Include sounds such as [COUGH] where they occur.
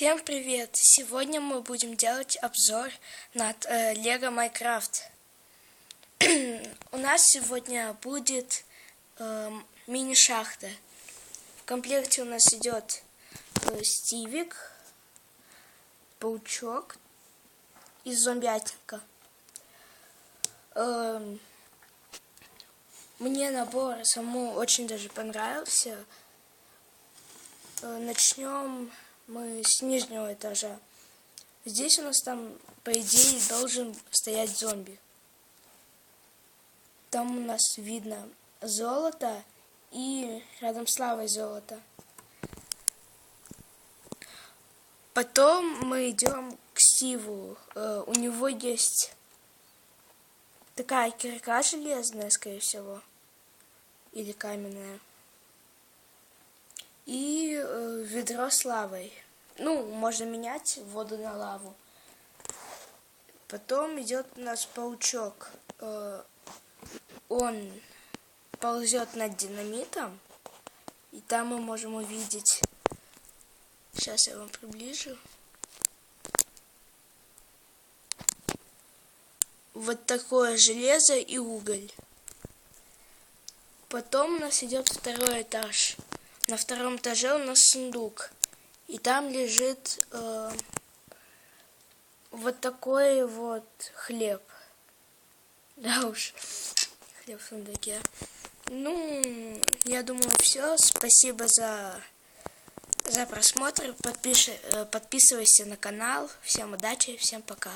Всем привет! Сегодня мы будем делать обзор над э, Lego Minecraft. [CLEARS THROAT] У нас сегодня будет э, мини-шахта. В комплекте у нас идет э, стивик, паучок и зомбятинка. Э, мне набор самому очень даже понравился. Э, начнем мы с нижнего этажа. Здесь у нас там, по идее, должен стоять зомби. Там у нас видно золото и рядом с лавой золото. Потом мы идем к Стиву. Э, у него есть такая кирка железная, скорее всего. Или каменная и ведро с лавой. Ну, можно менять воду на лаву. Потом идет у нас паучок. Э, он ползет над динамитом. И там мы можем увидеть... Сейчас я вам приближу. Вот такое железо и уголь. Потом у нас идет второй этаж. На втором этаже у нас сундук. И там лежит э, вот такой вот хлеб. [LAUGHS] Да уж, хлеб в сундуке. Ну, я думаю, все. Спасибо за, за просмотр. Подпиши, э, подписывайся на канал. Всем удачи, всем пока.